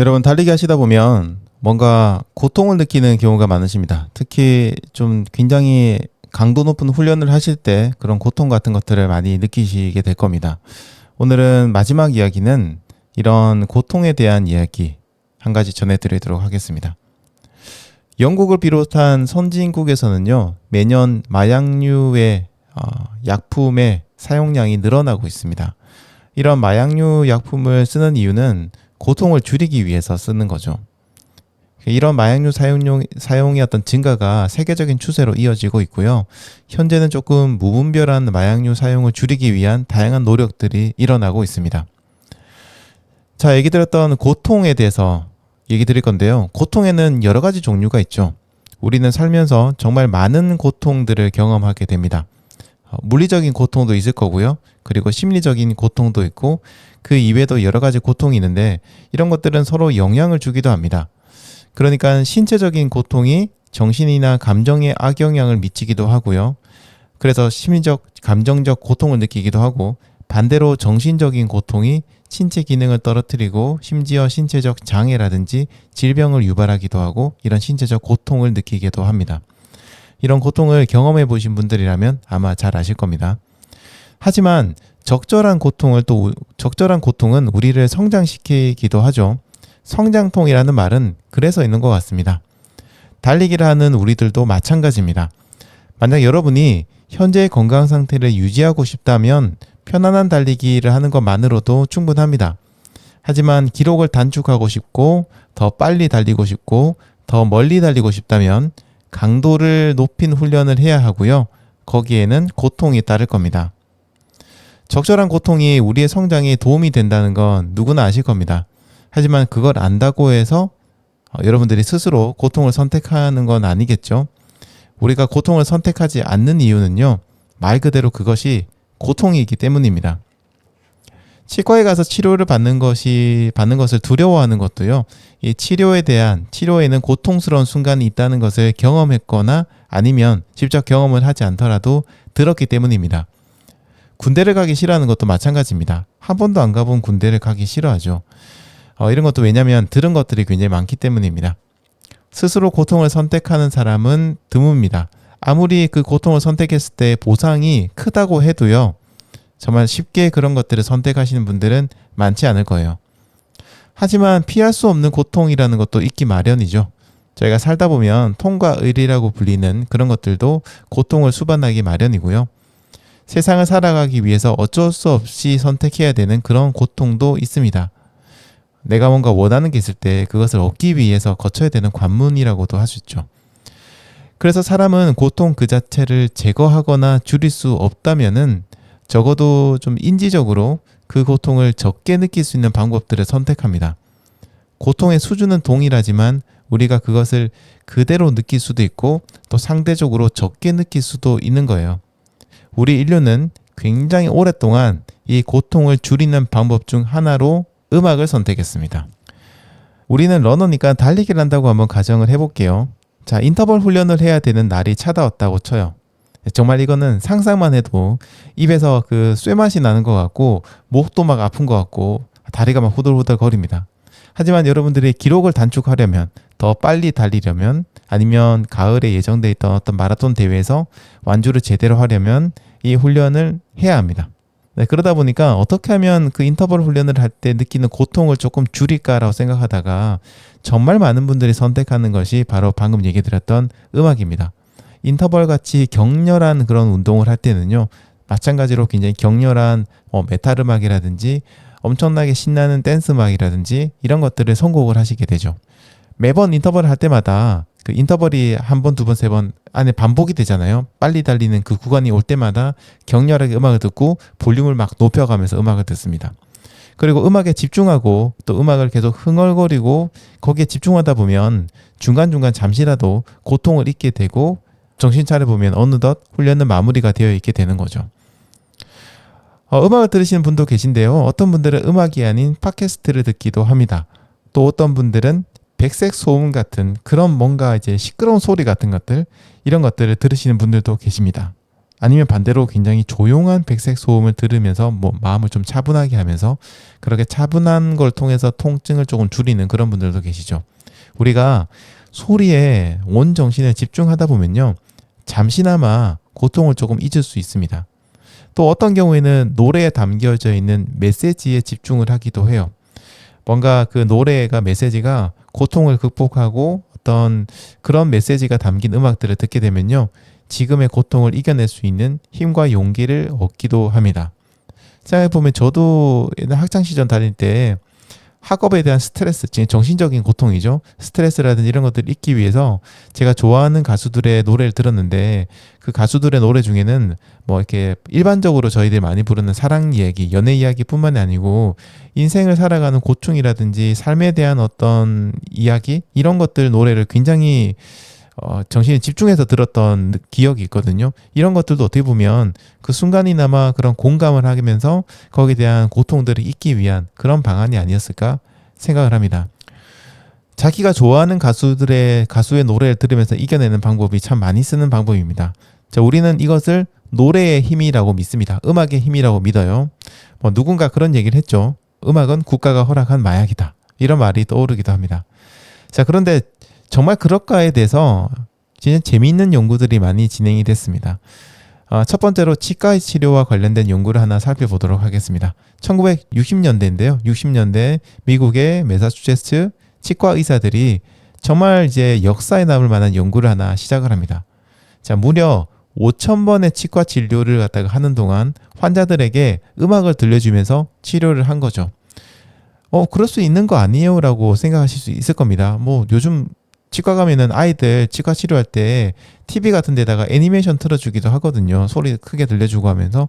여러분 달리기 하시다 보면 뭔가 고통을 느끼는 경우가 많으십니다. 특히 좀 굉장히 강도 높은 훈련을 하실 때 그런 고통 같은 것들을 많이 느끼시게 될 겁니다. 오늘은 마지막 이야기는 이런 고통에 대한 이야기 한 가지 전해드리도록 하겠습니다. 영국을 비롯한 선진국에서는요, 매년 마약류의 어, 약품의 사용량이 늘어나고 있습니다. 이런 마약류 약품을 쓰는 이유는 고통을 줄이기 위해서 쓰는 거죠. 이런 마약류 사용용, 사용의 어떤 증가가 세계적인 추세로 이어지고 있고요. 현재는 조금 무분별한 마약류 사용을 줄이기 위한 다양한 노력들이 일어나고 있습니다. 자, 얘기 드렸던 고통에 대해서 얘기 드릴 건데요. 고통에는 여러 가지 종류가 있죠. 우리는 살면서 정말 많은 고통들을 경험하게 됩니다. 어, 물리적인 고통도 있을 거고요. 그리고 심리적인 고통도 있고 그 이외에도 여러 가지 고통이 있는데 이런 것들은 서로 영향을 주기도 합니다. 그러니까 신체적인 고통이 정신이나 감정에 악영향을 미치기도 하고요. 그래서 심리적, 감정적 고통을 느끼기도 하고 반대로 정신적인 고통이 신체 기능을 떨어뜨리고 심지어 신체적 장애라든지 질병을 유발하기도 하고 이런 신체적 고통을 느끼기도 합니다. 이런 고통을 경험해 보신 분들이라면 아마 잘 아실 겁니다. 하지만 적절한 고통을 또 적절한 고통은 우리를 성장시키기도 하죠. 성장통이라는 말은 그래서 있는 것 같습니다. 달리기를 하는 우리들도 마찬가지입니다. 만약 여러분이 현재의 건강 상태를 유지하고 싶다면 편안한 달리기를 하는 것만으로도 충분합니다. 하지만 기록을 단축하고 싶고 더 빨리 달리고 싶고 더 멀리 달리고 싶다면 강도를 높인 훈련을 해야 하고요. 거기에는 고통이 따를 겁니다. 적절한 고통이 우리의 성장에 도움이 된다는 건 누구나 아실 겁니다. 하지만 그걸 안다고 해서 어, 여러분들이 스스로 고통을 선택하는 건 아니겠죠. 우리가 고통을 선택하지 않는 이유는요. 말 그대로 그것이 고통이기 때문입니다. 치과에 가서 치료를 받는 것이 받는 것을 두려워하는 것도요. 이 치료에 대한 치료에는 고통스러운 순간이 있다는 것을 경험했거나 아니면 직접 경험을 하지 않더라도 들었기 때문입니다. 군대를 가기 싫어하는 것도 마찬가지입니다. 한 번도 안 가본 군대를 가기 싫어하죠. 어, 이런 것도 왜냐하면 들은 것들이 굉장히 많기 때문입니다. 스스로 고통을 선택하는 사람은 드뭅니다. 아무리 그 고통을 선택했을 때 보상이 크다고 해도요. 정말 쉽게 그런 것들을 선택하시는 분들은 많지 않을 거예요. 하지만 피할 수 없는 고통이라는 것도 있기 마련이죠. 저희가 살다 보면 통과 의리라고 불리는 그런 것들도 고통을 수반하기 마련이고요. 세상을 살아가기 위해서 어쩔 수 없이 선택해야 되는 그런 고통도 있습니다. 내가 뭔가 원하는 게 있을 때 그것을 얻기 위해서 거쳐야 되는 관문이라고도 할 수 있죠. 그래서 사람은 고통 그 자체를 제거하거나 줄일 수 없다면은 적어도 좀 인지적으로 그 고통을 적게 느낄 수 있는 방법들을 선택합니다. 고통의 수준은 동일하지만 우리가 그것을 그대로 느낄 수도 있고 또 상대적으로 적게 느낄 수도 있는 거예요. 우리 인류는 굉장히 오랫동안 이 고통을 줄이는 방법 중 하나로 음악을 선택했습니다. 우리는 러너니까 달리기를 한다고 한번 가정을 해볼게요. 자, 인터벌 훈련을 해야 되는 날이 찾아왔다고 쳐요. 정말 이거는 상상만 해도 입에서 그 쇠맛이 나는 것 같고 목도 막 아픈 것 같고 다리가 막 후들후들 거립니다. 하지만 여러분들이 기록을 단축하려면 더 빨리 달리려면 아니면 가을에 예정돼 있던 어떤 마라톤 대회에서 완주를 제대로 하려면 이 훈련을 해야 합니다. 네, 그러다 보니까 어떻게 하면 그 인터벌 훈련을 할 때 느끼는 고통을 조금 줄일까라고 생각하다가 정말 많은 분들이 선택하는 것이 바로 방금 얘기 드렸던 음악입니다. 인터벌 같이 격렬한 그런 운동을 할 때는요. 마찬가지로 굉장히 격렬한 어, 메탈 음악이라든지 엄청나게 신나는 댄스 음악이라든지 이런 것들을 선곡을 하시게 되죠. 매번 인터벌을 할 때마다 그 인터벌이 한 번, 두 번, 세 번 안에 반복이 되잖아요. 빨리 달리는 그 구간이 올 때마다 격렬하게 음악을 듣고 볼륨을 막 높여가면서 음악을 듣습니다. 그리고 음악에 집중하고 또 음악을 계속 흥얼거리고 거기에 집중하다 보면 중간중간 잠시라도 고통을 잊게 되고 정신 차려 보면 어느덧 훈련은 마무리가 되어 있게 되는 거죠. 어, 음악을 들으시는 분도 계신데요. 어떤 분들은 음악이 아닌 팟캐스트를 듣기도 합니다. 또 어떤 분들은 백색 소음 같은 그런 뭔가 이제 시끄러운 소리 같은 것들 이런 것들을 들으시는 분들도 계십니다. 아니면 반대로 굉장히 조용한 백색 소음을 들으면서 뭐 마음을 좀 차분하게 하면서 그렇게 차분한 걸 통해서 통증을 조금 줄이는 그런 분들도 계시죠. 우리가 소리에 온 정신을 집중하다 보면요. 잠시나마 고통을 조금 잊을 수 있습니다. 또 어떤 경우에는 노래에 담겨져 있는 메시지에 집중을 하기도 해요. 뭔가 그 노래가 메시지가 고통을 극복하고 어떤 그런 메시지가 담긴 음악들을 듣게 되면요. 지금의 고통을 이겨낼 수 있는 힘과 용기를 얻기도 합니다. 생각해보면 저도 학창시절 다닐 때 학업에 대한 스트레스, 정신적인 고통이죠. 스트레스라든지 이런 것들을 잊기 위해서 제가 좋아하는 가수들의 노래를 들었는데 그 가수들의 노래 중에는 뭐 이렇게 일반적으로 저희들 많이 부르는 사랑 이야기, 연애 이야기뿐만이 아니고 인생을 살아가는 고충이라든지 삶에 대한 어떤 이야기 이런 것들 노래를 굉장히 어, 정신이 집중해서 들었던 기억이 있거든요. 이런 것들도 어떻게 보면 그 순간이나마 그런 공감을 하면서 거기에 대한 고통들을 잊기 위한 그런 방안이 아니었을까 생각을 합니다. 자기가 좋아하는 가수들의 가수의 노래를 들으면서 이겨내는 방법이 참 많이 쓰는 방법입니다. 자, 우리는 이것을 노래의 힘이라고 믿습니다. 음악의 힘이라고 믿어요. 뭐 누군가 그런 얘기를 했죠. 음악은 국가가 허락한 마약이다. 이런 말이 떠오르기도 합니다. 자, 그런데 정말 그럴까에 대해서 진짜 재미있는 연구들이 많이 진행이 됐습니다. 어, 첫 번째로 치과 치료와 관련된 연구를 하나 살펴보도록 하겠습니다. 1960년대인데요. 60년대 미국의 메사추세츠 치과 의사들이 정말 이제 역사에 남을 만한 연구를 하나 시작을 합니다. 자, 무려 5,000번의 치과 진료를 갖다가 하는 동안 환자들에게 음악을 들려주면서 치료를 한 거죠. 어, 그럴 수 있는 거 아니에요? 라고 생각하실 수 있을 겁니다. 뭐, 요즘 치과 가면은 아이들 치과 치료할 때 TV 같은 데다가 애니메이션 틀어주기도 하거든요. 소리 크게 들려주고 하면서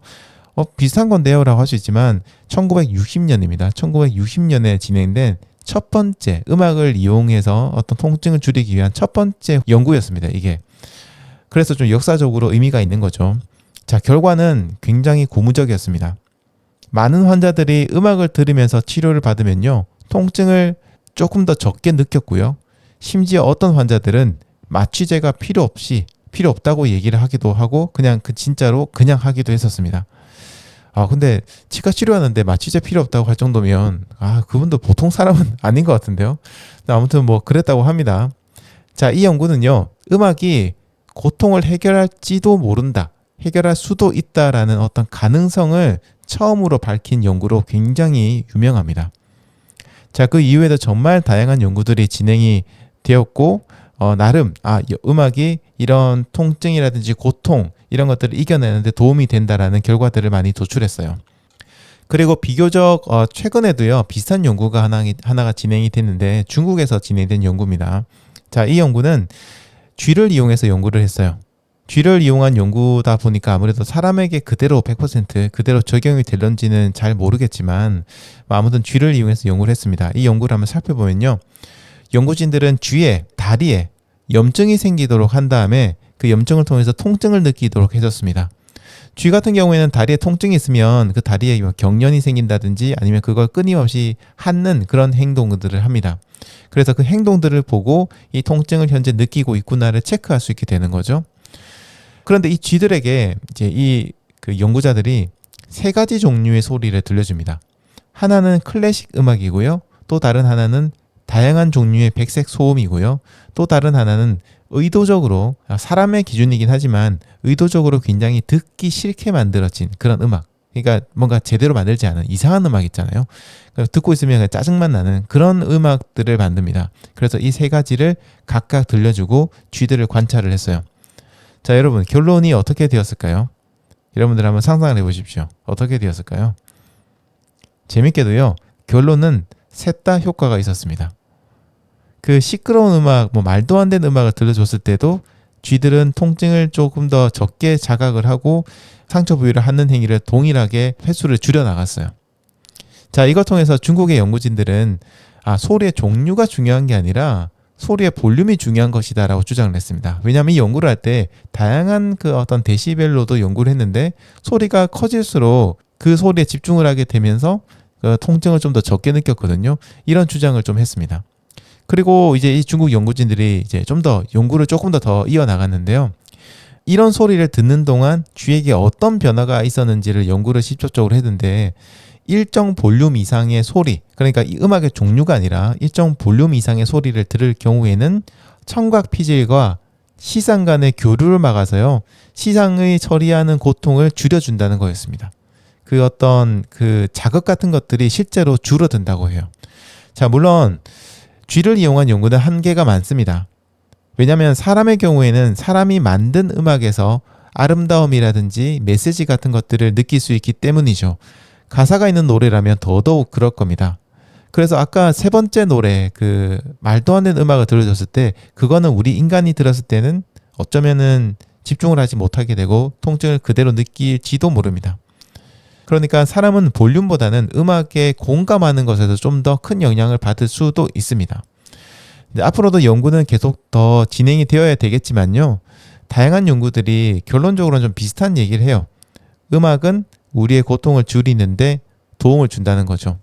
어, 비슷한 건데요. 라고 할 수 있지만 1960년입니다. 1960년에 진행된 첫 번째 음악을 이용해서 어떤 통증을 줄이기 위한 첫 번째 연구였습니다. 이게. 그래서 좀 역사적으로 의미가 있는 거죠. 자, 결과는 굉장히 고무적이었습니다. 많은 환자들이 음악을 들으면서 치료를 받으면요. 통증을 조금 더 적게 느꼈고요. 심지어 어떤 환자들은 마취제가 필요 없이 필요 없다고 얘기를 하기도 하고 그냥 그 진짜로 그냥 하기도 했었습니다. 아 근데 치과 치료하는데 마취제 필요 없다고 할 정도면 아 그분도 보통 사람은 아닌 것 같은데요. 아무튼 뭐 그랬다고 합니다. 자 이 연구는요 음악이 고통을 해결할지도 모른다 해결할 수도 있다라는 어떤 가능성을 처음으로 밝힌 연구로 굉장히 유명합니다. 자 그 이후에도 정말 다양한 연구들이 진행이 되었고 어, 나름 아 음악이 이런 통증이라든지 고통 이런 것들을 이겨내는데 도움이 된다라는 결과들을 많이 도출했어요. 그리고 비교적 어, 최근에도요 비슷한 연구가 하나 하나가 진행이 됐는데 중국에서 진행된 연구입니다. 자, 이 연구는 쥐를 이용해서 연구를 했어요. 쥐를 이용한 연구다 보니까 아무래도 사람에게 그대로 100% 그대로 적용이 될런지는 잘 모르겠지만 아무튼 쥐를 이용해서 연구를 했습니다. 이 연구를 한번 살펴보면요. 연구진들은 쥐의 다리에 염증이 생기도록 한 다음에 그 염증을 통해서 통증을 느끼도록 해줬습니다. 쥐 같은 경우에는 다리에 통증이 있으면 그 다리에 뭐 경련이 생긴다든지 아니면 그걸 끊임없이 하는 그런 행동들을 합니다. 그래서 그 행동들을 보고 이 통증을 현재 느끼고 있구나를 체크할 수 있게 되는 거죠. 그런데 이 쥐들에게 이제 이 그 연구자들이 세 가지 종류의 소리를 들려줍니다. 하나는 클래식 음악이고요. 또 다른 하나는 다양한 종류의 백색 소음이고요. 또 다른 하나는 의도적으로 사람의 기준이긴 하지만 의도적으로 굉장히 듣기 싫게 만들어진 그런 음악. 그러니까 뭔가 제대로 만들지 않은 이상한 음악 있잖아요. 듣고 있으면 짜증만 나는 그런 음악들을 만듭니다. 그래서 이 세 가지를 각각 들려주고 쥐들을 관찰을 했어요. 자, 여러분, 결론이 어떻게 되었을까요? 여러분들 한번 상상을 해보십시오. 어떻게 되었을까요? 재밌게도요, 결론은 셋 다 효과가 있었습니다. 그 시끄러운 음악, 뭐 말도 안 되는 음악을 들려줬을 때도 쥐들은 통증을 조금 더 적게 자각을 하고 상처 부위를 하는 행위를 동일하게 횟수를 줄여 나갔어요. 자, 이걸 통해서 중국의 연구진들은 아, 소리의 종류가 중요한 게 아니라 소리의 볼륨이 중요한 것이다라고 주장을 했습니다. 왜냐하면 이 연구를 할 때 다양한 그 어떤 데시벨로도 연구를 했는데 소리가 커질수록 그 소리에 집중을 하게 되면서 그 통증을 좀 더 적게 느꼈거든요. 이런 주장을 좀 했습니다. 그리고 이제 이 중국 연구진들이 이제 좀 더 연구를 조금 더 더 이어 나갔는데요. 이런 소리를 듣는 동안 귀에게 어떤 변화가 있었는지를 연구를 직접적으로 했는데 일정 볼륨 이상의 소리, 그러니까 이 음악의 종류가 아니라 일정 볼륨 이상의 소리를 들을 경우에는 청각 피질과 시상 간의 교류를 막아서요. 시상의 처리하는 고통을 줄여준다는 거였습니다. 그 어떤 그 자극 같은 것들이 실제로 줄어든다고 해요. 자, 물론 쥐를 이용한 연구는 한계가 많습니다. 왜냐하면 사람의 경우에는 사람이 만든 음악에서 아름다움이라든지 메시지 같은 것들을 느낄 수 있기 때문이죠. 가사가 있는 노래라면 더더욱 그럴 겁니다. 그래서 아까 세 번째 노래 그 말도 안 되는 음악을 들려줬을 때 그거는 우리 인간이 들었을 때는 어쩌면은 집중을 하지 못하게 되고 통증을 그대로 느낄지도 모릅니다. 그러니까 사람은 볼륨보다는 음악에 공감하는 것에서 좀 더 큰 영향을 받을 수도 있습니다. 앞으로도 연구는 계속 더 진행이 되어야 되겠지만요. 다양한 연구들이 결론적으로는 좀 비슷한 얘기를 해요. 음악은 우리의 고통을 줄이는데 도움을 준다는 거죠.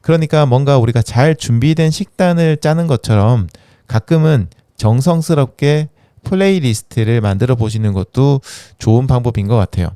그러니까 뭔가 우리가 잘 준비된 식단을 짜는 것처럼 가끔은 정성스럽게 플레이리스트를 만들어 보시는 것도 좋은 방법인 것 같아요.